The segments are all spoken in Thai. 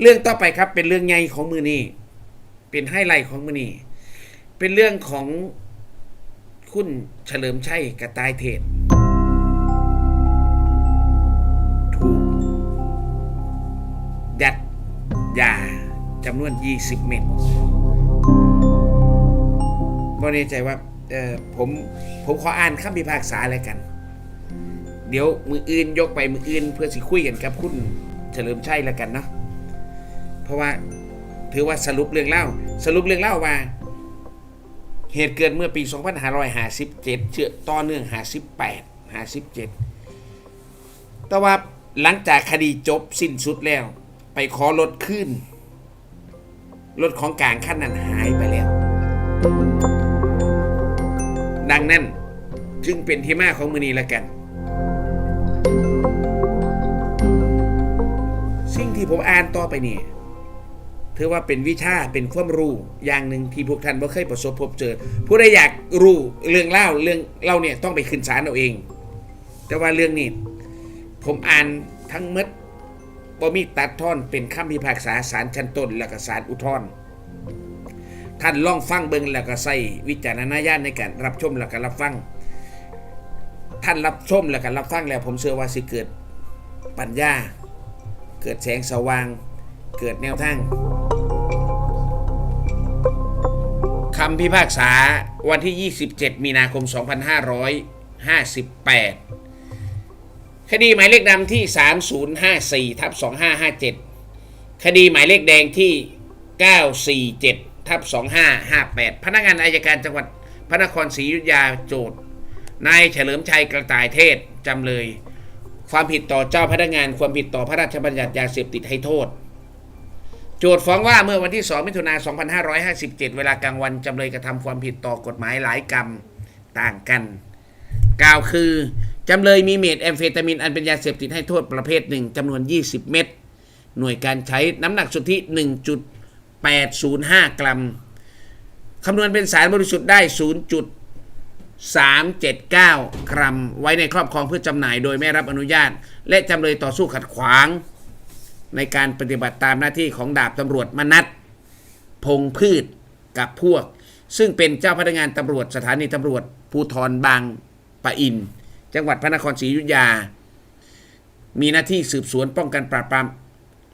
เรื่องต่อไปครับเป็นเรื่องใหญ่ของมือนี้ เป็นไฮไลท์ของมือนี้ เป็นเรื่องของคุณเฉลิมชัยกระตายเทศถูกยัดยาจำนวน 20 เม็ดบ่แน่ใจว่าเออผมผมขออ่านคำพิพากษาอะไรกัน เดี๋ยวมืออื่นยกไปมืออื่นเพื่อสิคุยกันครับคุณเฉลิมชัยแล้วกันเนาะ เพราะว่าถือว่าสรุปเรื่องเล่า สรุปเรื่องเล่าว่า เหตุเกิดเมื่อปี 2557 เชื่อต่อเนื่อง 58 57 แต่ว่าหลังจากคดีจบสิ้นสุดแล้ว ไปขอรถขึ้นรถของกลางขั้นนั้นหายไปแล้ว ดังนั้นจึงเป็นที่มาของมือนี้ล้วกัน สิ่งที่ผมอ่านต่อไปนี่ ถือว่าเป็นวิชาเป็นความรู้อย่างหนึ่งที่พวกท่านบ่เคยประสบพบเจอ ผู้ใดอยากรู้เรื่องเล่าเรื่องเล่าเนี่ยต้องไปขึ้นศาลเอาเอง แต่ว่าเรื่องนี้ ผมอ่านทั้งมดบ่มีตัดท่อนเป็นคำพิพากษาศาลชั้นต้นแล้วก็ศาลอุทธรณ์ท่านลองฟังเบิ่งแล้วก็ใส่วิจารณญาณในการรับชมแล้วก็รับฟัง ท่านรับชมแล้วก็รับฟังแล้ว ผมเชื่อว่าสิเกิดปัญญา เกิดแสงสว่าง เกิดแนวทางคำพิพากษาวันที่ 27 มีนาคม 2558 คดีหมายเลขดำที่ 3054ทับ2557 คดีหมายเลขแดงที่ 947ทับ2558 พนักงานอายการจังหวัดพระนครศรีอยุธยาโจทย์นายเฉลิมชัยกระต่ายเทศจำเลย ความผิดต่อเจ้าพนักงานความผิดต่อพระราชบัญญัติยาเสพติดให้โทษ โจทย์ฟ้องว่าเมื่อวันที่ 2 มิถุนายน 2557 เวลากลางวันจำเลยกระทำความผิดต่อกฎหมายหลายกรรมต่างกัน กล่าวคือ จำเลยมีเมทแอมเฟตามินอันเป็นยาเสพติดให้โทษประเภทหนึ่งจำนวน 20 เม็ดหน่วยการใช้น้ำหนักสุทธิ 1.805 กรัมคำนวณเป็นสารบริสุทธิ์ได้ 0.379 กรัม ไว้ในครอบครองเพื่อจำหน่ายโดยไม่รับอนุญาต และจำเลยต่อสู้ขัดขวาง ในการปฏิบัติตามหน้าที่ของดาบตำรวจมนัทพงพืชกับพวก ซึ่งเป็นเจ้าพนักงานตำรวจสถานีตำรวจภูธรบางปะอิน จังหวัดพระนครศรีอยุธยา มีหน้าที่สืบสวนป้องกันปราบปราม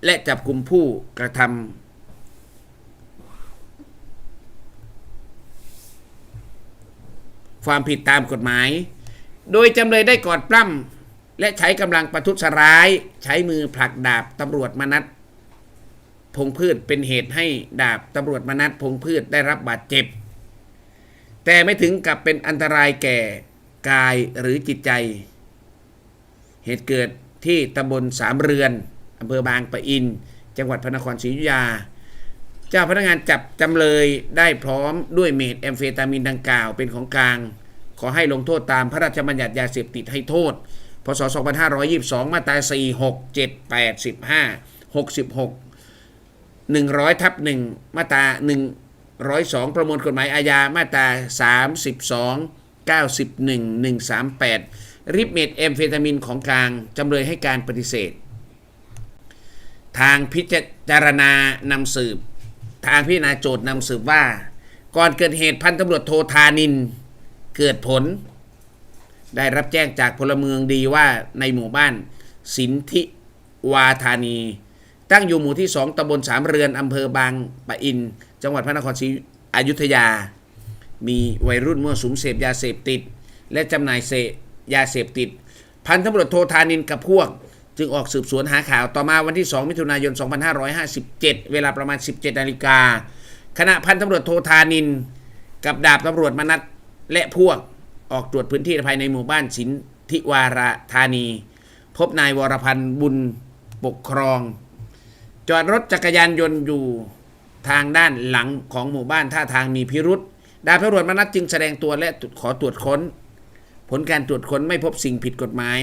และจับกลุ่มผู้กระทำความผิดตามกฎหมาย โดยจำเลยได้กอดปล้ำ และใช้กำลังประทุษร้าย ใช้มือผลักดาบตำรวจมนัทพงพืชเป็นเหตุให้ดาบตำรวจมนัทพงพืชได้รับบาดเจ็บ แต่ไม่ถึงกับเป็นอันตรายแก่กายหรือจิตใจ เหตุเกิดที่ตำบลสามเรือนอำเภอบางปะอิน จังหวัดพระนครศรีอยุธยา เจ้าพนักงานจับจำเลยได้พร้อมด้วยเมทแอมเฟตามินดังกล่าวเป็นของกลาง ขอให้ลงโทษตามพระราชบัญญัติยาเสพติดให้โทษ พศ 2522 มาตรา 4 6 7 8 15 66 100ทับ1มาตรา102 ประมวลกฎหมายอาญามาตรา 32 91 138 ริบเมทแอมเฟตามินของกลางจำเลยให้การปฏิเสธ ทางพิจารณานำสืบ ทางพิจารณาโจทย์นำสืบว่า ก่อนเกิดเหตุพันตำรวจโทธานิน เกิดผล ได้รับแจ้งจากพลเมืองดีว่าในหมู่บ้านสินธิวาธานี ตั้งอยู่หมู่ที่สองตำบลสามเรือนอำเภอบางปะอิน จังหวัดพระนครศรีอยุธยา มีวัยรุ่นมั่วสุมเสพยาเสพติด และจำหน่ายเสพยาเสพติด พันตำรวจโทธานินกับพวก จึงออกสืบสวนหาข่าวต่อมาวันที่ 2 มิถุนายน 2557 เวลาประมาณ 17นาฬิกาขณะพันตำรวจโทธานิน กับดาบตำรวจมนัทและพวก ออกตรวจพื้นที่ภายในหมู่บ้านสินทิวาระธานี พบนายวรพันธ์บุญปกครอง จอดรถจักรยานยนต์อยู่ทางด้านหลังของหมู่บ้านท่าทางมีพิรุษดาบตำรวจมนัทจึงแสดงตัวและขอตรวจค้น ผลการตรวจค้นไม่พบสิ่งผิดกฎหมาย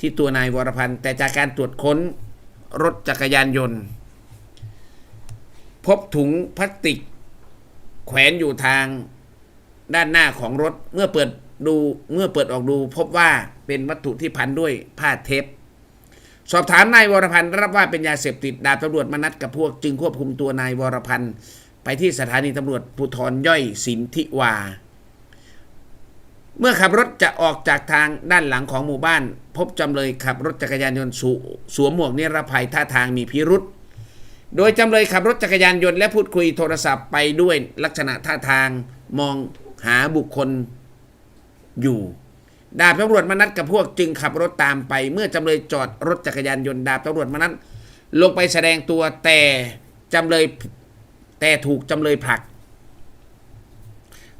ที่ตัวนายวรพันธ์แต่จากการตรวจค้นรถจักรยานยนต์ พบถุงพลาสติก แขวนอยู่ทาง ด้านหน้าของรถเมื่อเปิดดูเมื่อเปิดออกดู พบว่าเป็นวัตถุที่พันด้วยผ้าเทป สอบถามนายวรพันธ์รับว่าเป็นยาเสพติดดาบตำรวจมานัดกับพวกจึงควบคุมตัวนายวรพันธ์ไปที่สถานีตำรวจภูธรย่อยสินทิวา เมื่อขับรถจะออกจากทางด้านหลังของหมู่บ้าน พบจำเลยขับรถจักรยานยนต์สูสวมหมวกนิรภัยท่าทางมีพิรุษโดยจำเลยขับรถจักรยานยนต์และพูดคุยโทรศัพท์ไปด้วยลักษณะท่าทางมอง หาบุคคลอยู่ ดาบตำรวจมนัดกับพวกจึงขับรถตามไป เมื่อจำเลยจอดรถจักรยานยนต์ดาบตำรวจมนัดลงไปแสดงตัวแต่จำเลยแต่ถูกจำเลยผลัก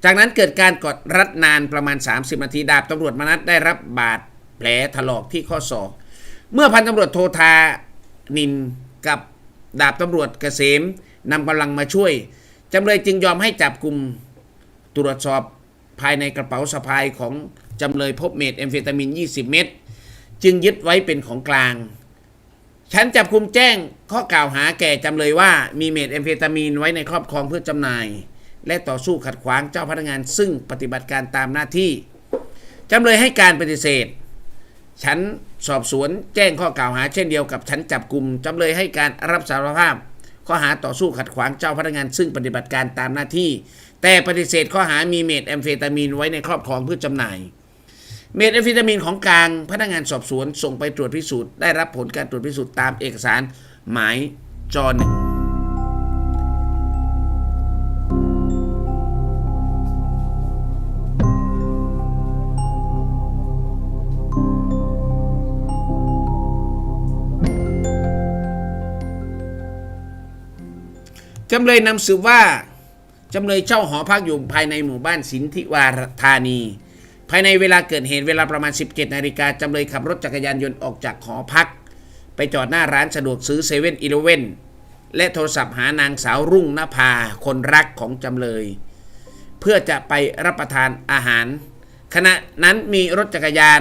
จากนั้นเกิดการกดรัดนานประมาณ 30 นาที ดาบตำรวจมนัดได้รับบาดแผลถลอกที่ข้อศอกเมื่อพันตำรวจโทธานินกับดาบตำรวจเกษมนำกำลังมาช่วยจำเลยจึงยอมให้จับกลุ่ม ตรวจสอบภายในกระเป๋าสะพายของจำเลยพบเมทแอมเฟตามิน 20 เม็ดจึงยึดไว้เป็นของกลางฉันจับกลุ่มแจ้งข้อกล่าวหาแก่จำเลยว่ามีเมทแอมเฟตามีนไว้ในครอบครองเพื่อจำหน่าย และต่อสู้ขัดขวางเจ้าพนักงาน ซึ่งปฏิบัติการตามหน้าที่จำเลยให้การปฏิเสธฉันสอบสวนแจ้งข้อกล่าวหาเช่นเดียวกับฉันจับกลุ่มจำเลยให้การรับสารภาพ ข้อหาต่อสู้ขัดขวางเจ้าพนักงาน ซึ่งปฏิบัติการตามหน้าที่ แต่ปฏิเสธข้อหามีเมทแอมเฟตามีนไว้ในครอบครองเพื่อจำหน่าย เมทแอมเฟตามีนของกลางพนักงานสอบสวนส่งไปตรวจพิสูจน์ได้รับผลการตรวจพิสูจน์ตามเอกสารหมายจหนึ่งจำเลยนำสืบว่า จำเลยเช่าหอพักอยู่ภายในหมู่บ้านสินธิวาธานี ภายในเวลาเกิดเหตุเวลาประมาณ 17นาฬิกาจำเลยขับรถจักรยานยนต์ออกจากหอพัก ไปจอดหน้าร้านสะดวกซื้อเซเว่นอีเลเว่นและโทรศัพท์หานางสาวรุ่งนภาคนรักของจำเลย เพื่อจะไปรับประทานอาหาร ขณะนั้นมีรถจักรยาน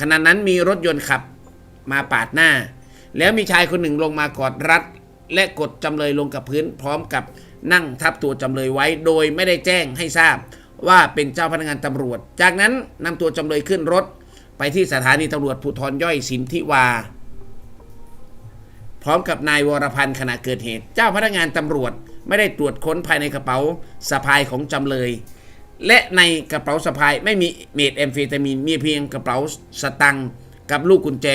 ขณะนั้นมีรถยนต์ขับมาปาดหน้า แล้วมีชายคนหนึ่งลงมากอดรัด และกดจำเลยลงกับพื้นพร้อมกับ นั่งทับตัวจำเลยไว้ โดยไม่ได้แจ้งให้ทราบว่าเป็นเจ้าพนักงานตำรวจ จากนั้นนำตัวจำเลยขึ้นรถ ไปที่สถานีตำรวจภูธรย่อยสินทิวา พร้อมกับนายวรพันธ์ขณะเกิดเหตุ เจ้าพนักงานตำรวจไม่ได้ตรวจค้นภายในกระเป๋าสะพายของจำเลย และในกระเป๋าสะพายไม่มีเมทแอมเฟตามีนมีเพียงกระเป๋าสตังค์กับลูกกุญแจ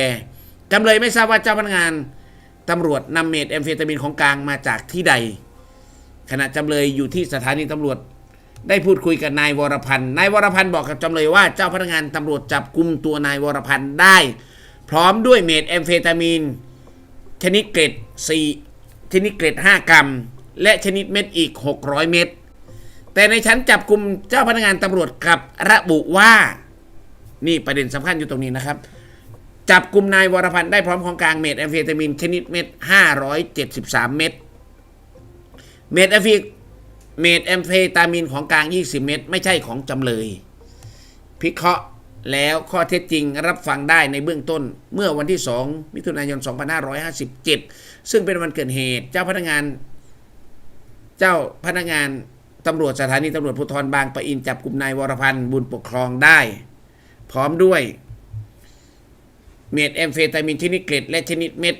จำเลยไม่ทราบว่าเจ้าพนักงานตำรวจนำเมทแอมเฟตามีนของกลางมาจากที่ใด ขณะจำเลยอยู่ที่สถานีตำรวจ ได้พูดคุยกับนายวรพันธ์ นายวรพันธ์บอกกับจำเลยว่าเจ้าพนักงานตำรวจจับกลุ่มตัวนายวรพันธ์ได้ พร้อมด้วยเมทแอมเฟตามีน ชนิดเกรด4ชนิดเกรด 5 กรัม และชนิดเม็ดอีก 600 เม็ด แต่ในชั้นจับกลุ่มเจ้าพนักงานตำรวจกลับระบุว่า นี่ประเด็นสำคัญอยู่ตรงนี้นะครับจับกลุ่มนายวรพันธ์ได้พร้อมของกลางเมทแอมเฟตามีนชนิดเม็ด 573 เม็ด เมทแอมเฟเมทแอมเฟตามีนของกลาง 20 เม็ดไม่ใช่ของจำเลย พิเคราะห์แล้วข้อเท็จจริงรับฟังได้ในเบื้องต้นเมื่อวันที่ 2 มิถุนายน 2557 ซึ่งเป็นวันเกิดเหตุ เจ้าพนักงาน เจ้าพนักงานตำรวจสถานีตำรวจภูธรบางปะอินจับกลุ่มนายวรพันธ์บุญปกครองได้ พร้อมด้วย เมทแอมเฟตามีนชนิดเกล็ดและชนิดเม็ด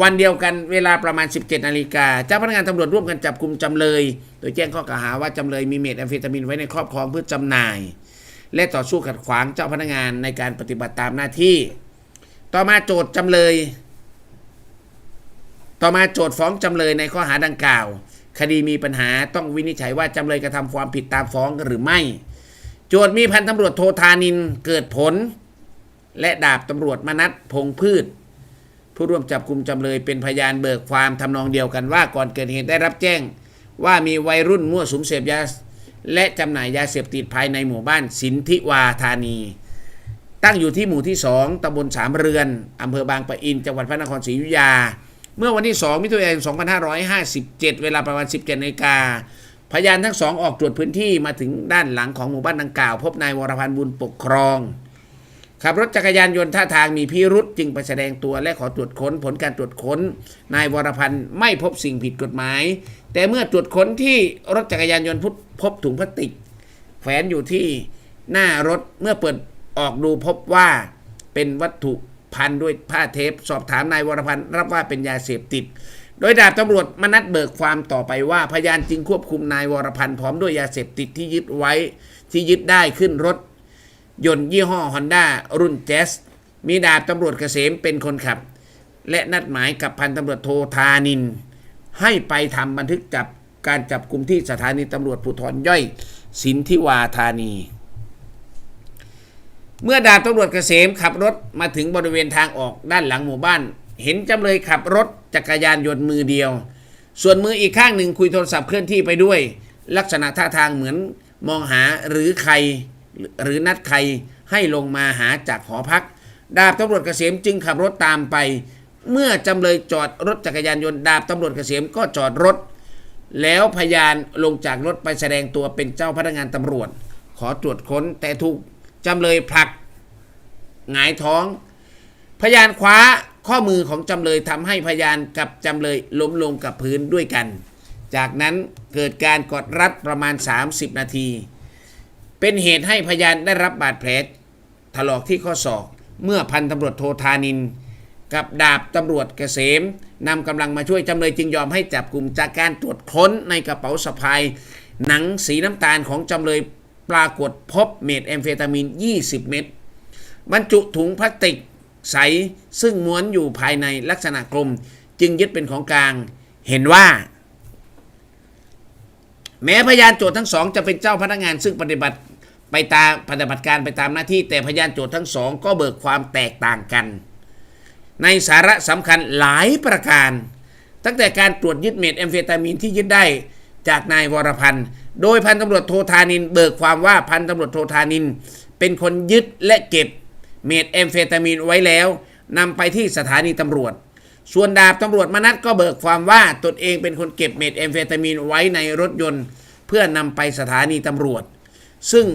วันเดียวกันเวลาประมาณ 17นาฬิกาเจ้าพนักงานตำรวจร่วมกันจับกลุ่มจำเลย โดยแจ้งข้อกล่าวหาว่าจำเลยมีเมทแอมเฟตามีนไว้ในครอบครองเพื่อจำหน่าย และต่อสู้ขัดขวางเจ้าพนักงานในการปฏิบัติตามหน้าที่ ต่อมาโจทย์จำเลย ต่อมาโจทย์ฟ้องจำเลยในข้อหาดังกล่าว คดีมีปัญหาต้องวินิจฉัยว่าจำเลยกระทำความผิดตามฟ้องหรือไม่ โจทย์มีพันตำรวจโทธานินเกิดผล และดาบตำรวจมนัทพงพืช ผู้ร่วมจับกลุ่มจำเลยเป็นพยานเบิกความทำนองเดียวกันว่าก่อนเกิดเหตุได้รับแจ้ง ว่ามีวัยรุ่นมั่วสุมเสพยาและจำหน่ายยาเสพติดภายในหมู่บ้านสินทิวาธานี ตั้งอยู่ที่หมู่ที่ 2ตำบลสามเรือนอำเภอบางปะอิน จังหวัดพระนครศรีอยุธยา เมื่อวันที่ 2 มิถุนายน 2557 เวลาประมาณ 17นาฬิกาพยานทั้งสองออกตรวจพื้นที่มาถึงด้านหลังของหมู่บ้านดังกล่าว พบนายวรพันธ์บุญปกครอง ขับรถจักรยานยนต์ท่าทางมีพิรุษจึงไปแสดงตัวและขอตรวจค้นผลการตรวจค้น นายวรพันธ์ไม่พบสิ่งผิดกฎหมาย แต่เมื่อตรวจค้นที่รถจักรยานยนต์พบถุงพลาสติกแขวนอยู่ที่หน้ารถเมื่อเปิดออกดูพบว่าเป็นวัตถุพันด้วยผ้าเทป สอบถามนายวรพันธ์รับว่าเป็นยาเสพติด โดยดาบตำรวจมนัดเบิกความต่อไปว่าพยานจึงควบคุมนายวรพันธ์พร้อมด้วยยาเสพติดที่ยึดไว้ที่ยึดได้ขึ้นรถ ยนต์ยี่ห้อฮอนด้ารุ่นแจ๊สมีดาบตำรวจเกษมเป็นคนขับ และนัดหมายกับพันตำรวจโทธานิน ให้ไปทำบันทึกจับการจับกลุ่มที่สถานีตำรวจภูธรย่อย สินทิวาธานี เมื่อดาบตำรวจเกษมขับรถมาถึงบริเวณทางออกด้านหลังหมู่บ้าน เห็นจำเลยขับรถจักรยานยนต์มือเดียว ส่วนมืออีกข้างหนึ่งคุยโทรศัพท์เคลื่อนที่ไปด้วย ลักษณะท่าทางเหมือนมองหาหรือใคร หรือนัดใครให้ลงมาหาจากหอพัก ดาบตำรวจเกษมจึงขับรถตามไป เมื่อจำเลยจอดรถจักรยานยนต์ดาบตำรวจเกษมก็จอดรถ แล้วพยานลงจากรถไปแสดงตัวเป็นเจ้าพนักงานตำรวจ ขอตรวจค้นแต่ถูกจำเลยผลักหงายท้อง พยานคว้าข้อมือของจำเลยทำให้พยานกับจำเลยล้มลงกับพื้นด้วยกัน จากนั้นเกิดการกดรัดประมาณ 30 นาที เป็นเหตุให้พยานได้รับบาดแผลถลอกที่ข้อศอก เมื่อพันตำรวจโทธานิน กับดาบตำรวจเกษมนำกำลังมาช่วยจำเลยจึงยอมให้จับกลุ่มจากการตรวจค้นในกระเป๋าสะพาย หนังสีน้ำตาลของจำเลยปรากฏพบเมทแอมเฟตามีน20 เม็ดบรรจุถุงพลาสติกใสซึ่งม้วนอยู่ภายในลักษณะกลม จึงยึดเป็นของกลางเห็นว่า แม้พยานโจทย์ทั้งสองจะเป็นเจ้าพนักงานซึ่งปฏิบัติ ไปตามปฏิบัติการไปตามหน้าที่แต่พยานโจทย์ทั้งสองก็เบิกความแตกต่างกัน ในสาระสำคัญหลายประการ ตั้งแต่การตรวจยึดเม็ดแอมเฟตามีนที่ยึดได้จากนายวรพันธ์ โดยพันตำรวจโทธานิน เบิกความว่าพันตำรวจโทธานิน เป็นคนยึดและเก็บเม็ดแอมเฟตามีนไว้แล้วนำไปที่สถานีตำรวจ ส่วนดาบตำรวจมนัทก็เบิกความว่าตนเองเป็นคนเก็บเม็ดแอมเฟตามีนไว้ในรถยนต์ เพื่อนำไปสถานีตำรวจ ซึ่ง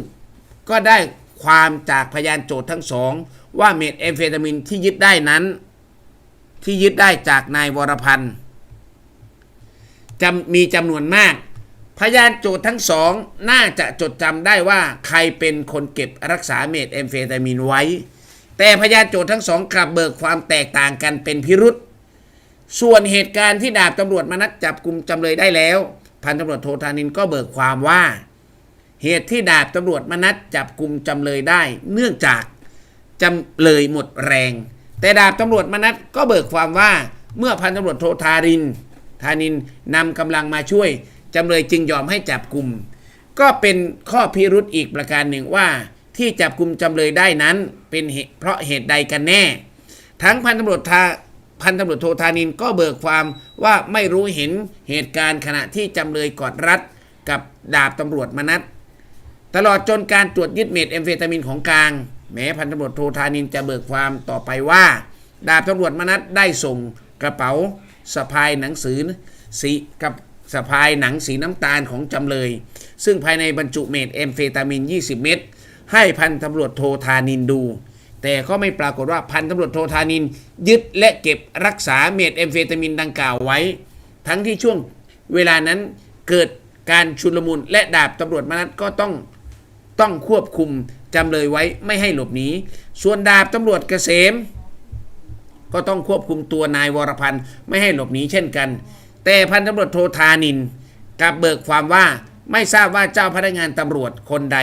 ก็ได้ความจากพยานโจทย์ทั้งสอง ว่าเม็ดแอมเฟตามีนที่ยึดได้นั้น ที่ยึดได้จากนายวรพันธ์จำมีจำนวนมาก พยานโจทย์ทั้งสองน่าจะจดจำได้ว่าใครเป็นคนเก็บรักษาเมทแอมเฟตามีนไว้ แต่พยานโจทย์ทั้งสองกลับเบิกความแตกต่างกันเป็นพิรุษส่วนเหตุการณ์ที่ดาบตำรวจมานัดจับกลุ่มจำเลยได้แล้ว พันตำรวจโทธานินก็เบิกความว่า เหตุที่ดาบตำรวจมนัดจับกลุ่มจำเลยได้ เนื่องจากจำเลยหมดแรง แต่ดาบตำรวจมนัดก็เบิกความว่าเมื่อพันตำรวจโทธารินธานินนำกำลังมาช่วยจำเลยจึงยอมให้จับกลุ่ม ก็เป็นข้อพิรุธอีกประการหนึ่งว่า ที่จับกลุ่มจำเลยได้นั้นเป็นเหตุเพราะเหตุใดกันแน่ ทั้งพันตำรวจทาพันตำรวจโทธานินก็เบิกความว่าไม่รู้เห็นเหตุการณ์ขณะที่จำเลยกอดรัดกับดาบตำรวจมนัด ตลอดจนการตรวจยึดเม็ดแอมเฟตามินของกลาง แม้พันตำรวจโทธานินจะเบิกความต่อไปว่า ดาบตำรวจมนัดได้ส่งกระเป๋าสะพายหนังสือสีกับสะพายหนังสีน้ำตาลของจำเลย ซึ่งภายในบรรจุเม็ดแอมเฟตามิน 20 เม็ดให้พันตำรวจโทธานินดู แต่ก็ไม่ปรากฏว่าพันตำรวจโทธานิน ยึดและเก็บรักษาเม็ดแอมเฟตามินดังกล่าวไว้ ทั้งที่ช่วงเวลานั้นเกิดการชุลมุนและดาบตำรวจมนัดก็ต้อง ต้องควบคุมจำเลยไว้ไม่ให้หลบหนี ส่วนดาบตำรวจเกษม ก็ต้องควบคุมตัวนายวรพันธ์ไม่ให้หลบหนีเช่นกัน แต่พันตำรวจโทธานินกับเบิกความว่าไม่ทราบว่าเจ้าพนักงานตำรวจคนใด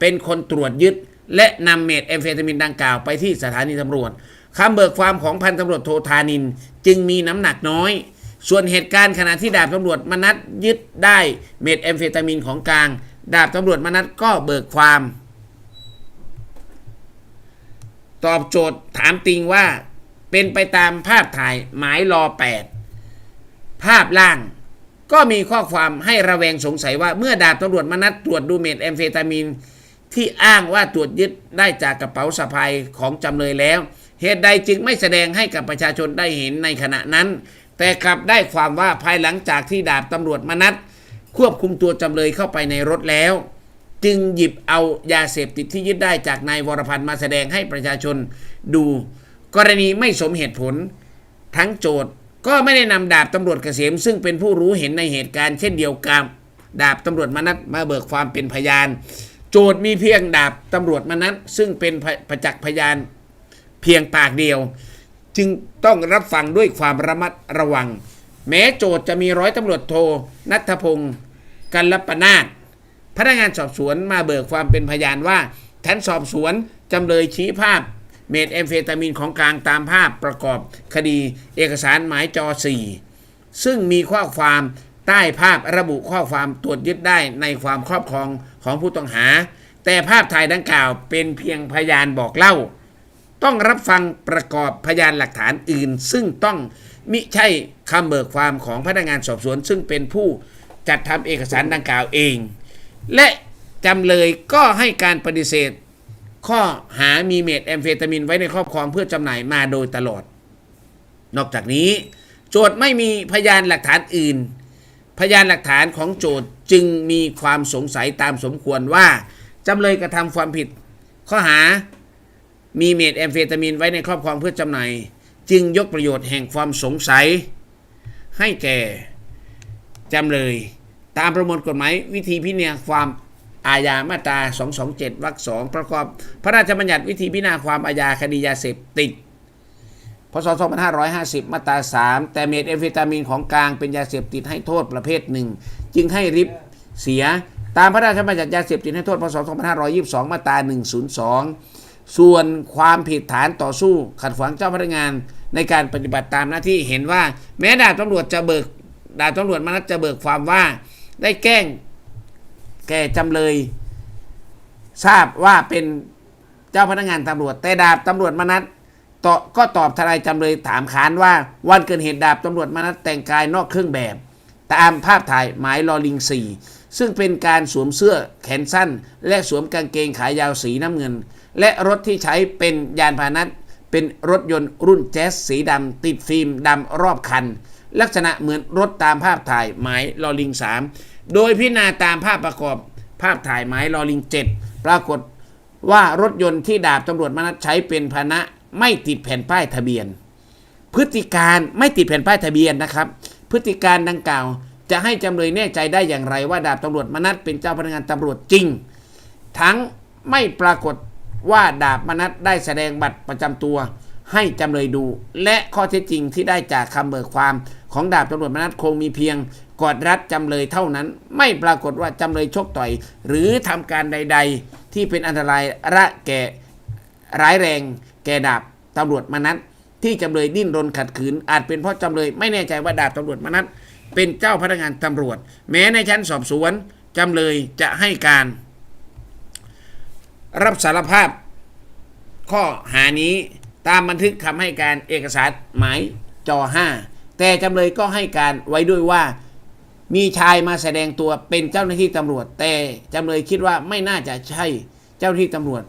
เป็นคนตรวจยึด และนำเม็ดแอมเฟตามินดังกล่าวไปที่สถานีตำรวจคำเบิกความของพันตำรวจโทธานินจึงมีน้ำหนักน้อย ส่วนเหตุการณ์ขณะที่ดาบตำรวจมนัดยึดได้เม็ดแอมเฟตามินของกลาง ดาบตำรวจมนัดก็เบิกความ ตอบโจทย์ถามติงว่า เป็นไปตามภาพถ่ายหมายรอ8ภาพล่างก็มีข้อความให้ระแวงสงสัยว่าเมื่อดาบตำรวจมนัดตรวจดูเม็ดแอมเฟตามินที่อ้างว่าตรวจยึดได้จากกระเป๋าสะพายของจำเลยแล้ว เหตุใดจึงไม่แสดงให้กับประชาชนได้เห็นในขณะนั้น แต่กลับได้ความว่าภายหลังจากที่ดาบตำรวจมนัด ควบคุมตัวจำเลยเข้าไปในรถแล้ว จึงหยิบเอายาเสพติดที่ยึดได้จากนายวรพันธ์มาแสดงให้ประชาชนดู กรณีไม่สมเหตุผล ทั้งโจทย์ก็ไม่ได้นำดาบตำรวจเกษม ซึ่งเป็นผู้รู้เห็นในเหตุการณ์เช่นเดียวกันดาบตำรวจมนัสมาเบิกความเป็นพยาน โจทย์มีเพียงดาบตำรวจมนัสซึ่งเป็นประจักษ์พยานเพียงปากเดียว จึงต้องรับฟังด้วยความระมัดระวัง แม้โจทจะมีร้อยตำรวจโทนัทพงศ์กัลปนาศพนักงานสอบสวนมาเบิกความเป็นพยานว่าชั้นสอบสวนจำเลยชี้ภาพ เมทแอมเฟตามีนของกลางตามภาพประกอบคดีเอกสารหมายจอ 4 ซึ่งมีข้อความใต้ภาพระบุข้อความตรวจยึดได้ในความครอบครองของผู้ต้องหา แต่ภาพถ่ายดังกล่าวเป็นเพียงพยานบอกเล่า ต้องรับฟังประกอบพยานหลักฐานอื่น ซึ่งต้อง มิใช่คำเบิกความของพนักงานสอบสวน ซึ่งเป็นผู้จัดทำเอกสารดังกล่าวเอง และจำเลยก็ให้การปฏิเสธ ข้อหามีเมทแอมเฟตามินไว้ในครอบครองเพื่อจำหน่ายมาโดยตลอด นอกจากนี้ โจทย์ไม่มีพยานหลักฐานอื่น พยานหลักฐานของโจทย์จึงมีความสงสัยตามสมควรว่าจำเลยกระทำความผิด ข้อหามีเมทแอมเฟตามินไว้ในครอบครองเพื่อจำหน่าย จึงยกประโยชน์แห่งความสงสัย ให้แก่จำเลย ตามประมวลกฎหมายวิธีพิจารณาความอาญามาตรา 227 วรรคสองประกอบพระราชบัญญัติวิธีพิจารณาความอาญาคดียาเสพติด พศ 2550 มาตรา 3 แต่เมทแอมเฟตามีนของกลางเป็นยาเสพติดให้โทษประเภทหนึ่ง จึงให้ริบเสียตามพระราชบัญญัติยาเสพติดให้โทษ พศ 2522 มาตรา 102 ส่วนความผิดฐานต่อสู้ขัดขวางเจ้าพนักงาน ในการปฏิบัติตามหน้าที่เห็นว่า แม้ดาบตำรวจจะเบิกดาบตำรวจมนัดจะเบิกความว่า ได้แกล้งแก่จำเลย ทราบว่าเป็นเจ้าพนักงานตำรวจ แต่ดาบตำรวจมนัดตอก็ตอบทนายจำเลยถามค้านว่า วันเกิดเหตุดาบตำรวจมนัดแต่งกายนอกเครื่องแบบ ตามภาพถ่ายหมายลอลิงสี่ซึ่งเป็นการสวมเสื้อแขนสั้น และสวมกางเกงขายาวสีน้ำเงิน และรถที่ใช้เป็นยานพาหนะ เป็นรถยนต์รุ่นแจ๊สสีดำติดฟิล์มดำรอบคัน ลักษณะเหมือนรถตามภาพถ่ายหมายลอลิง 3 โดยพิจารณาตามภาพประกอบภาพถ่ายหมายลอลิง 7 ปรากฏว่ารถยนต์ที่ดาบตำรวจมนัดใช้เป็นพานะไม่ติดแผ่นป้ายทะเบียน พฤติการไม่ติดแผ่นป้ายทะเบียนนะครับ พฤติการดังกล่าว จะให้จำเลยแน่ใจได้อย่างไรว่าดาบตำรวจมนัดเป็นเจ้าพนักงานตำรวจจริง ทั้งไม่ปรากฏ ว่าดาบมนัดได้แสดงบัตรประจำตัว ให้จำเลยดู และข้อเท็จจริงที่ได้จากคำเบิกความของดาบตำรวจมนัดคงมีเพียงกอดรัดจำเลยเท่านั้น ไม่ปรากฏว่าจำเลยชกต่อย หรือทำการใด ๆ ที่เป็นอันตรายระแก่ร้ายแรง แก่ดาบตำรวจมนัดที่จำเลยดิ้นรนขัดขืน อาจเป็นเพราะจำเลยไม่แน่ใจว่าดาบตำรวจมนัดเป็นเจ้าพนักงานตำรวจ แม้ในชั้นสอบสวนจำเลยจะให้การ รับสารภาพ ข้อหานี้ตามบันทึกคำให้การเอกสารหมายจอ5แต่จำเลยก็ให้การไว้ด้วยว่า มีชายมาแสดงตัวเป็นเจ้าหน้าที่ตำรวจ แต่จำเลยคิดว่าไม่น่าจะใช่เจ้าหน้าที่ตำรวจ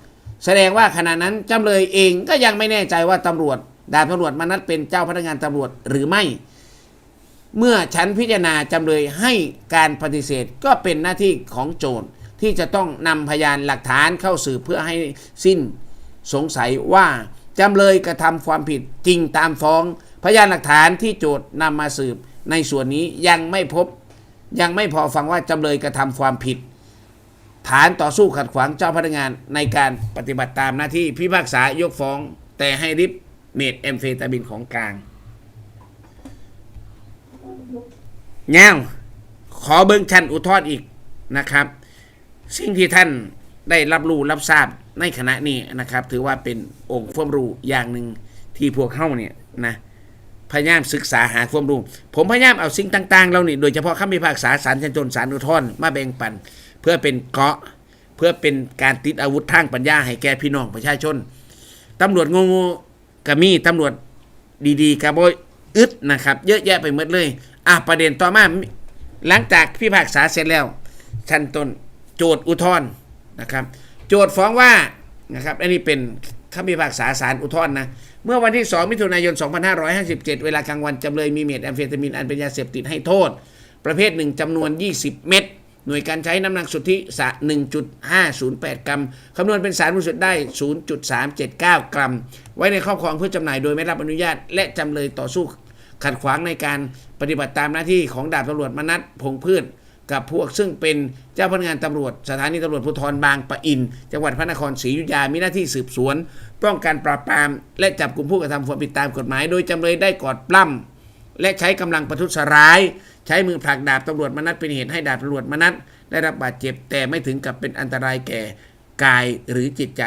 แสดงว่าขณะนั้นจำเลยเองก็ยังไม่แน่ใจว่าตำรวจดาบตำรวจมานัดเป็นเจ้าพนักงานตำรวจหรือไม่ เมื่อชั้นพิจารณาจำเลยให้การปฏิเสธก็เป็นหน้าที่ของโจทย์ ที่จะต้องนำพยานหลักฐานเข้าสืบเพื่อให้สิ้นสงสัยว่าจำเลยกระทำความผิดจริงตามฟ้อง พยานหลักฐานที่โจทย์นำมาสืบในส่วนนี้ยังไม่พบ ยังไม่พอฟังว่าจำเลยกระทำความผิด ฐานต่อสู้ขัดขวางเจ้าพนักงานในการปฏิบัติตามหน้าที่พิพากษายกฟ้อง แต่ให้ริบเมดแอมเฟตาบินของกลางแง่ขอเบิ้งชั้นอุทธรณ์อีกนะครับ สิ่งที่ท่านได้รับรู้รับทราบในขณะนี้นะครับ ถือว่าเป็นองค์ความรู้อย่างหนึ่งที่พวกเข้าเนี่ยนะพยายามศึกษาหาความรู้ ผมพยายามเอาสิ่งต่างๆเรานี่โดยเฉพาะคำพิพากษาศาลชั้นต้นศาลอุทธรณ์มาแบ่งปัน เพื่อเป็นเกาะเพื่อเป็นการติดอาวุธทางปัญญาให้แก่พี่น้องประชาชนตำรวจงงก็มีตำรวจดีๆกับโบอึดนะครับ เยอะแยะไปหมดเลย อะประเด็นต่อมาหลังจากพิพากษาเสร็จแล้วชั้นต้น โจทย์อุทธรณ์นะครับ โจทย์ฟ้องว่านะครับอันนี้เป็นคำพิพากษาศาลอุทธรณ์นะเมื่อวันที่ 2 มิถุนายน 2557 เวลากลางวันจำเลยมีเมทแอมเฟตามินอันเป็นยาเสพติดให้โทษ ประเภทหนึ่งจำนวน 20 เม็ดหน่วยการใช้น้ำหนักสุทธิสะ1.508 กรัมคำนวณเป็นสารบริสุทธิ์ได้ 0.379 กรัม ไว้ในครอบครองเพื่อจำหน่ายโดยไม่รับอนุญาต และจำเลยต่อสู้ขัดขวางในการปฏิบัติตามหน้าที่ของดาบตำรวจมนัสพงพืช กับพวกซึ่งเป็นเจ้าพนักงานตำรวจ สถานีตำรวจภูธรบางปะอิน จังหวัดพระนครศรีอยุธยามีหน้าที่สืบสวน ป้องกันปราบปราม และจับกลุ่มผู้กระทำความผิดตามกฎหมาย โดยจำเลยได้กอดปล้ำและใช้กำลังประทุษร้าย ใช้มือผลักดาบตำรวจมนัดเป็นเหตุให้ดาบตำรวจมนัดได้รับบาดเจ็บแต่ไม่ถึงกับเป็นอันตรายแก่กายหรือจิตใจ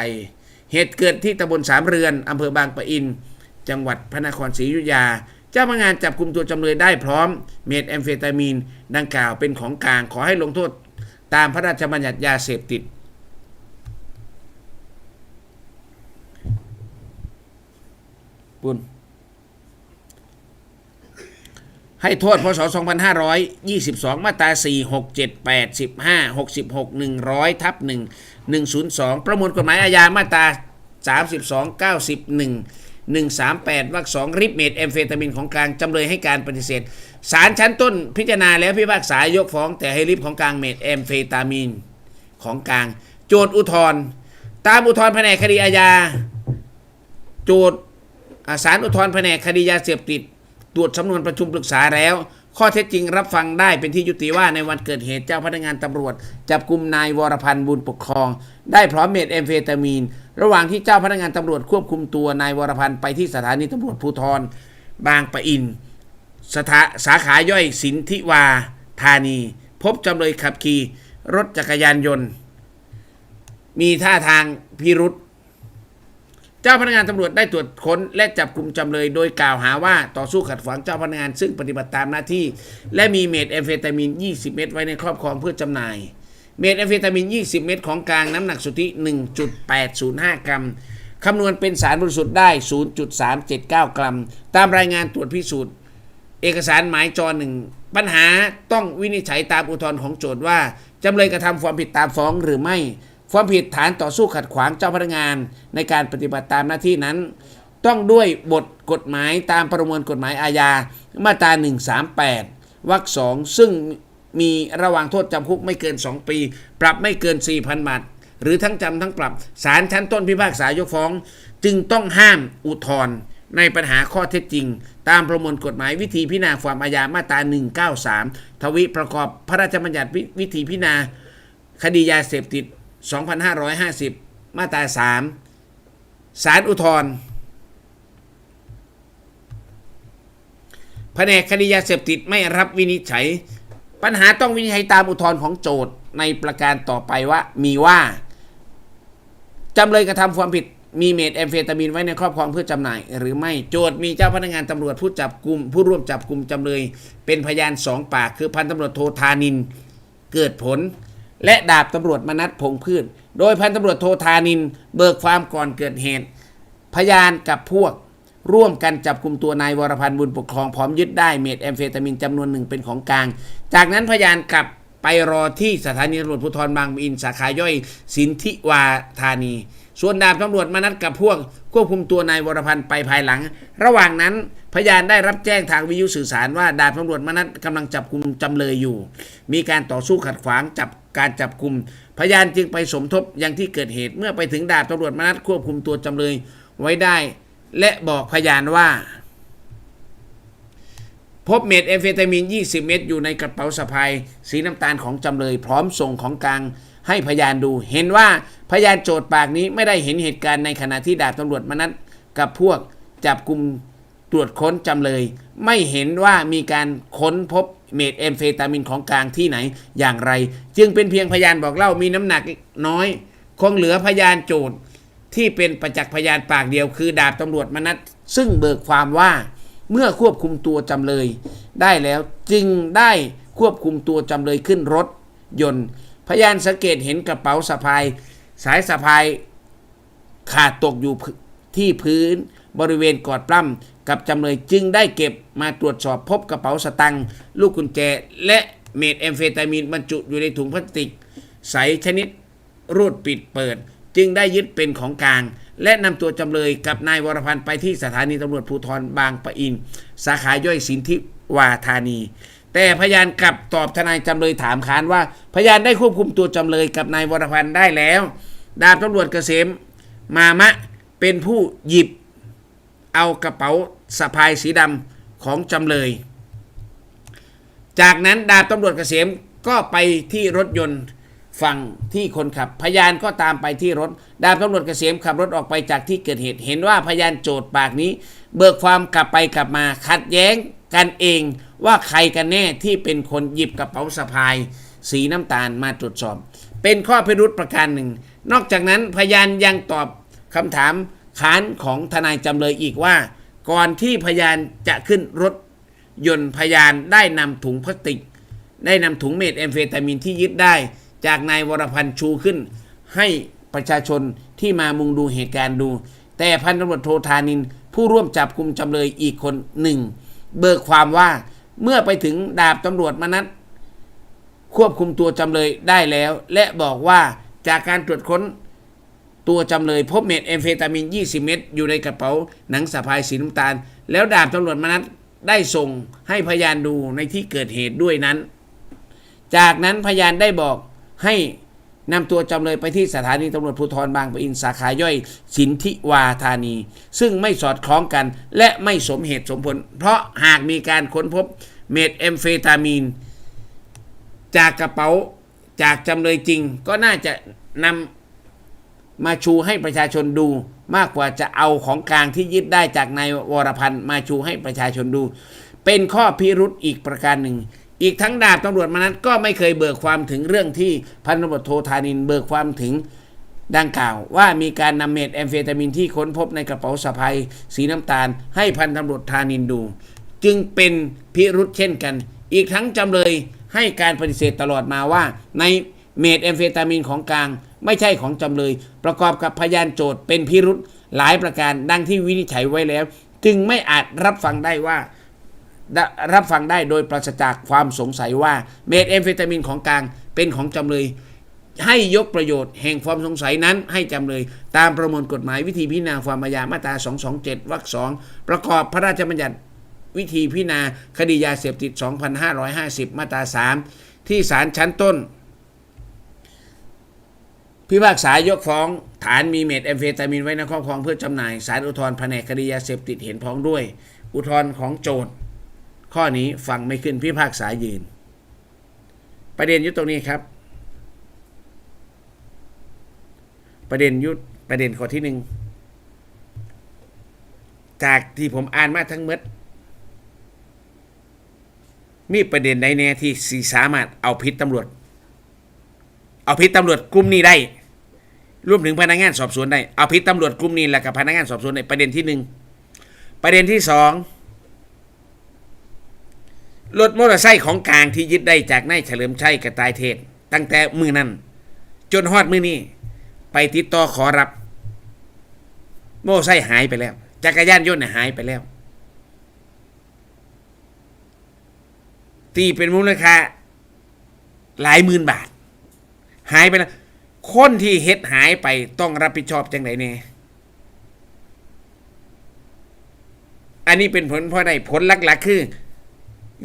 เหตุเกิดที่ตำบลสามเรือนอำเภอบางปะอิน จังหวัดพระนครศรีอยุธยา เจ้าพนักงานจับกลุ่มตัวจำเลยได้พร้อมเมทแอมเฟตามีนดังกล่าวเป็นของกลางขอให้ลงโทษตามพระราชบัญญัติยาเสพติด ปุณให้โทษพศ 2522 มาตรา 4 6 7 8 15 66 100ทับ1 102 ประมวลกฎหมายอาญามาตรา 32 91 138วรรคสองริบเมดแอมเฟตามินของกลางจำเลยให้การปฏิเสธศาลชั้นต้นพิจารณาแล้วพิพากษายกฟ้อง แต่ให้ริบของกลางเมดแอมเฟตามินของกลาง โจทย์อุทธร์ตามอุทธร์แผนกคดีอาญาโจทย์อ่าศาลอุทธร์แผนกคดียาเสพติดตรวจสำนวนประชุมปรึกษาแล้ว ข้อเท็จจริงรับฟังได้เป็นที่ยุติว่าในวันเกิดเหตุเจ้าพนักงานตำรวจ จับกลุ่มนายวรพันธ์บุญปกครอง ได้พร้อมเม็ดแอมเฟตามีน ระหว่างที่เจ้าพนักงานตำรวจควบคุมตัวนายวรพันธ์ไปที่สถานีตำรวจภูธรบางปะอินสถาสาขาย่อยสินธิวาธานี พบจำเลยขับขี่รถจักรยานยนต์ มีท่าทางพิรุษเจ้าพนักงานตำรวจได้ตรวจค้น และจับกลุ่มจำเลย โดยกล่าวหาว่าต่อสู้ขัดขวางเจ้าพนักงานซึ่งปฏิบัติตามหน้าที่ และมีเมทแอมเฟตามีน20 เม็ดไว้ในครอบครองเพื่อจำหน่าย เมทแอมเฟตามีน20 เม็ดของกลางน้ำหนักสุทธิ 1.805 กรัมคำนวณเป็นสารบริสุทธิ์ได้ 0.379 กรัม ตามรายงานตรวจพิสูจน์ เอกสารหมายจอหนึ่งปัญหาต้องวินิจฉัยตามอุทธรณ์ของโจทย์ว่าจำเลยกระทำความผิดตามฟ้องหรือไม่ ความผิดฐานต่อสู้ขัดขวางเจ้าพนักงานในการปฏิบัติตามหน้าที่นั้น ต้องด้วยบทกฎหมายตามประมวลกฎหมายอาญามาตรา 138 วรรคสองซึ่ง มีระหว่างโทษจำคุกไม่เกิน 2 ปี ปรับไม่เกิน 4,000 บาท หรือทั้งจำทั้งปรับศาลชั้นต้นพิพากษายกฟ้อง จึงต้องห้ามอุทธรณ์ในปัญหาข้อเท็จจริง ตามประมวลกฎหมายวิธีพิจารณาความอาญามาตรา 193 ทวิประกอบพระราชบัญญัติวิวิธีพิจารณา คดียาเสพติด 2550 มาตรา 3 ศาลอุทธรณ์แผนกคดียาเสพติดไม่รับวินิจฉัย ปัญหาต้องวินิจฉัยตามอุทธรณ์ของโจทย์ในประการต่อไปว่ามีว่าจำเลยกระทำความผิดมีเมทแอมเฟตามีนไว้ในครอบครองเพื่อจำหน่าย หรือไม่โจทย์มีเจ้าพนักงานตำรวจผู้จับกลุ่มผู้ร่วมจับกลุ่มจำเลย เป็นพยานสองปากคือพันตำรวจโทธานิน เกิดผล และดาบตำรวจมนัทพงพืชโดยพันตำรวจโทธานิน เบิกความก่อนเกิดเหตุ พยานกับพวก ร่วมกันจับกลุ่มตัวนายวรพันธ์บุญปกครองพร้อมยึดได้เมทแอมเฟตามินจำนวนหนึ่งเป็นของกลาง จากนั้นพยานกลับไปรอที่สถานีตำรวจภูธรบางปะอินสาขาย่อยสินธิวาธานี ส่วนดาบตำรวจมานัดกับพวกควบคุมตัวนายวรพันธ์ไปภายหลัง ระหว่างนั้นพยานได้รับแจ้งทางวิทยุสื่อสารว่าดาบตำรวจมานัดกำลังจับกลุ่มจำเลยอยู่ มีการต่อสู้ขัดขวางจับการจับกลุ่ม พยานจึงไปสมทบยังที่เกิดเหตุเมื่อไปถึงดาบตำรวจมานัดควบคุมตัวจำเลยไว้ได้ และบอกพยานว่า พบเม็ดแอมเฟตามีน20 เม็ดอยู่ในกระเป๋าสะพาย สีน้ำตาลของจำเลย พร้อมส่งของกลางให้พยานดู เห็นว่าพยานโจทย์ปากนี้ไม่ได้เห็นเหตุการณ์ในขณะที่ดาบตำรวจมนัดกับพวกจับกลุ่มตรวจค้นจำเลย ไม่เห็นว่ามีการค้นพบเมทแอมเฟตามินของกลางที่ไหนอย่างไร จึงเป็นเพียงพยานบอกเล่ามีน้ำหนักน้อย คงเหลือพยานโจทย์ ที่เป็นประจักษ์พยานปากเดียวคือดาบตำรวจมนัสซึ่งเบิกความว่าเมื่อควบคุมตัวจำเลย ได้แล้วจึงได้ควบคุมตัวจำเลยขึ้นรถยนต์ พยานสังเกตเห็นกระเป๋าสะพาย สายสะพายขาดตกอยู่ที่พื้นบริเวณกอดปล้ำกับจำเลยจึงได้เก็บมาตรวจสอบพบกระเป๋าสตังค์ลูกกุญแจ และเมทแอมเฟตามีนบรรจุอยู่ในถุงพลาสติก ใสชนิดรูดปิดเปิด จึงได้ยึดเป็นของกลาง และนำตัวจำเลยกับนายวรพันธ์ไปที่สถานีตำรวจภูธรบางปะอิน สาขาย่อยสินธิวาธานี แต่พยานกลับตอบทนายจำเลยถามค้านว่า พยานได้ควบคุมตัวจำเลยกับนายวรพันธ์ได้แล้ว ดาบตำรวจเกษมมามะเป็นผู้หยิบเอากระเป๋าสะพายสีดำของจำเลย จากนั้นดาบตำรวจเกษมก็ไปที่รถยนต์ ฝั่งที่คนขับ พยานก็ตามไปที่รถ ดาบตำรวจเกษมขับรถออกไปจากที่เกิดเหตุ เห็นว่าพยานโจทย์ปากนี้ เบิกความกลับไปกลับมาขัดแย้งกันเองว่าใครกันแน่ที่เป็นคนหยิบกระเป๋าสะพาย สีน้ำตาลมาตรวจสอบ เป็นข้อพิรุธประการหนึ่ง นอกจากนั้นพยานยังตอบคำถามค้านของทนายจำเลยอีกว่า ก่อนที่พยานจะขึ้นรถยนต์พยานได้นำถุงพลาสติก ได้นำถุงเมทแอมเฟตามินที่ยึดได้ จากนายวรพันธ์ชูขึ้น ให้ประชาชนที่มามุงดูเหตุการณ์ดู แต่พันตำรวจโทธานิน ผู้ร่วมจับกลุ่มจำเลยอีกคนหนึ่ง เบิกความว่าเมื่อไปถึงดาบตำรวจมนัดควบคุมตัวจำเลยได้แล้ว และบอกว่าจากการตรวจค้นตัวจำเลยพบเม็ดแอมเฟตามิน 20 เม็ดอยู่ในกระเป๋าหนังสะพายสีน้ำตาล แล้วดาบตำรวจมนัดได้ส่งให้พยานดูในที่เกิดเหตุด้วยนั้น จากนั้นพยานได้บอก ให้นำตัวจำเลยไปที่สถานีตำรวจภูธรบางปะอินสาขาย่อย สินธิวาธานี ซึ่งไม่สอดคล้องกัน และไม่สมเหตุสมผล เพราะหากมีการค้นพบเม็ดแอมเฟตามีน จากกระเป๋าจากจำเลยจริง ก็น่าจะนำมาชูให้ประชาชนดูมากกว่าจะเอาของกลางที่ยึดได้จากนายวรพันธ์มาชูให้ประชาชนดู เป็นข้อพิรุธอีกประการหนึ่ง อีกทั้งดาบตำรวจมานั้นก็ไม่เคยเบิกความถึงเรื่องที่พันตำรวจโทธานินเบิกความถึงดังกล่าว ว่ามีการนำเม็ดแอมเฟตามินที่ค้นพบในกระเป๋าสะพายสีน้ำตาล ให้พันตำรวจธานินดู จึงเป็นพิรุษเช่นกัน อีกทั้งจำเลยให้การปฏิเสธตลอดมาว่า ในเมทแอมเฟตามินของกลาง ไม่ใช่ของจำเลย ประกอบกับพยานโจทย์เป็นพิรุษหลายประการดังที่วินิจฉัยไว้แล้ว จึงไม่อาจรับฟังได้ว่า รับฟังได้โดยปราศจากความสงสัยว่าเมทแอมเฟตามินของกลางเป็นของจำเลย ให้ยกประโยชน์แห่งความสงสัยนั้นให้จำเลย ตามประมวลกฎหมายวิธีพิจารณาความอาญามาตรา 227 วรรคสองประกอบพระราชบัญญัติวิธีพิจารณาคดียาเสพติด 2550 มาตรา 3 ที่ศาลชั้นต้น พิพากษายกฟ้องฐานมีเมทแอมเฟตามินไว้ในครอบครองเพื่อจำหน่ายสารอุทธรณ์แผนกคดียาเสพติดเห็นพ้องด้วย อุทธรณ์ของโจทย์ ข้อนี้ฟังไม่ขึ้นพิพากษายืน ประเด็นอยุตตรงนี้ครับ ประเด็นยุตประเด็นข้อที่หนึ่งจากที่ผมอ่านมาทั้งหมดมีประเด็นใดแน่ที่สีสามารถเอาผิดตำรวจ เอาผิดตำรวจกลุ่มนี้ได้รวมถึงพนักงานสอบสวนได้เอาผิดตำรวจกลุ่มนี้และกับพนักงานสอบสวนในประเด็นที่หนึ่งประเด็นที่สอง รถมอเตอร์ไซค์ของกลางที่ยึดได้จากนายเฉลิมชัยกระตายเทศ ตั้งแต่มือนั้น จนฮอดมือนี้ ไปติดต่อขอรับมอเตอร์ไซค์หายไปแล้ว จักรยานยนต์หายไปแล้ว ตีเป็นมูลค่าหลายหมื่นบาท หายไปแล้วคนที่เฮ็ดหายไปต้องรับผิดชอบจังไหนเนี่ยอันนี้เป็นผลเพราะใดผลหลักๆคือ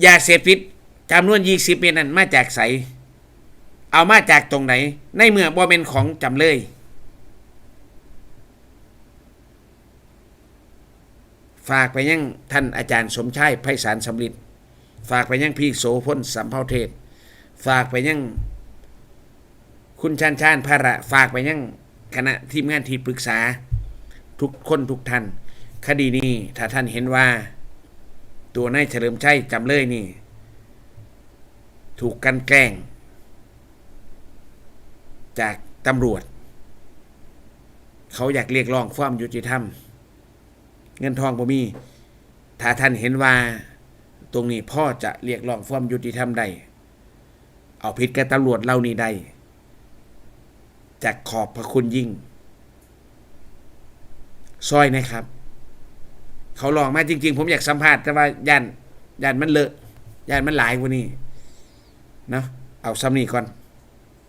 ยาเสพติดจำนวนยี่สิบเมตรนั้นมาจากใส เอามาจากตรงไหน ในเมื่อบ่เป็นของจำเลย ฝากไปยังท่านอาจารย์สมชายไพศาลสำลิดฝากไปยังพี่โสพลสัมภาเทศ ฝากไปยังคุณชานชานภาระฝากไปยังคณะทีมงานที่ปรึกษา ทุกคนทุกท่าน คดีนี้ถ้าท่านเห็นว่า ตัวนายเฉลิมชัยจำเลยนี่ ถูกกันแกล้ง จากตำรวจ เขาอยากเรียกร้องความยุติธรรม เงินทองบ่มี ถ้าท่านเห็นว่า ตรงนี้พ่อจะเรียกร้องความยุติธรรมได้ เอาผิดกับตำรวจเล่านี้ได้จากขอบพระคุณยิ่งซอยนะครับ เขาลองมาจริง ๆ ผมอยากสัมภาษณ์แต่ว่ายันยันมันเลอะยันมันหลายกว่านี้เนาะเอาซ้ำนี่ก่อน